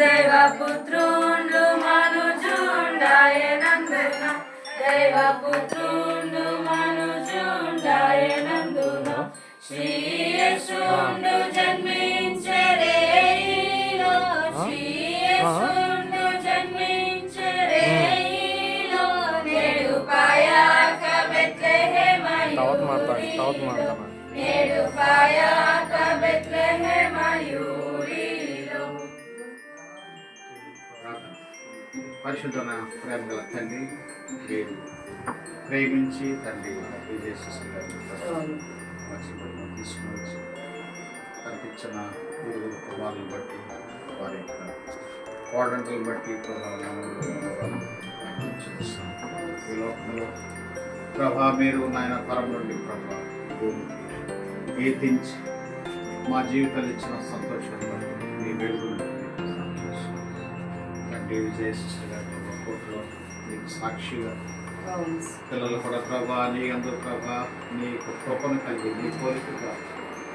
దైవపుత్రుండు మనుజుండాయనందున దైవపుత్రుండు మనుజుండాయనందున శ్రీయసుండు జన్మించరేలో శ్రీయసుండు నేడు పాయాక తర్వాత మాట్లాడు నేడు పాయాక పరిశుద్ధన ప్రేమ గల తండ్రి మీరు ప్రేమించి తండ్రి మర్చిపోయి తీసుకుని వచ్చి కనిపించిన ఇరువురు ప్రభావాలను బట్టి వారి యొక్క కోడంటలు బట్టి ప్రభావాలను ఈ లోకంలో ప్రభా మీరు నాయన పరం నుండి ప్రభా గీతించి మా జీవితాలు ఇచ్చిన బట్టి మీ వెలుగును. తండ్రి విజయ సిస్టర్ గారి కోర్టులో నీకు సాక్షిగా పిల్లలు కూడా ప్రభా నీ అందు ప్రభా నీకు కృపను కలిగి నీ కోరికగా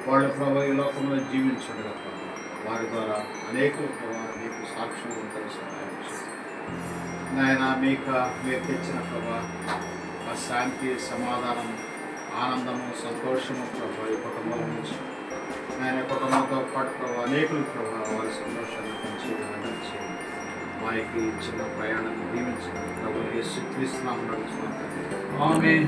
వాళ్ళ ప్రభా ఈ లోకంలో జీవించడుగా ప్రభా. వారి ద్వారా అనేకులు ప్రభా నీకు చేయండి. నాయన మీకు మీరు తెచ్చిన ప్రభా ఆ శాంతి సమాధానం ఆనందము సంతోషము ప్రభా ఈ కుటుంబం నుంచి. ఆయన కుటుంబంతో పాటు ప్రభా అనేకులు ప్రభా వారి ఈ చిన్న ప్రయాణాన్ని దీవించండి ప్రభు యేసు క్రీస్తునామం నడుచుకుంటాను ఆమేన్.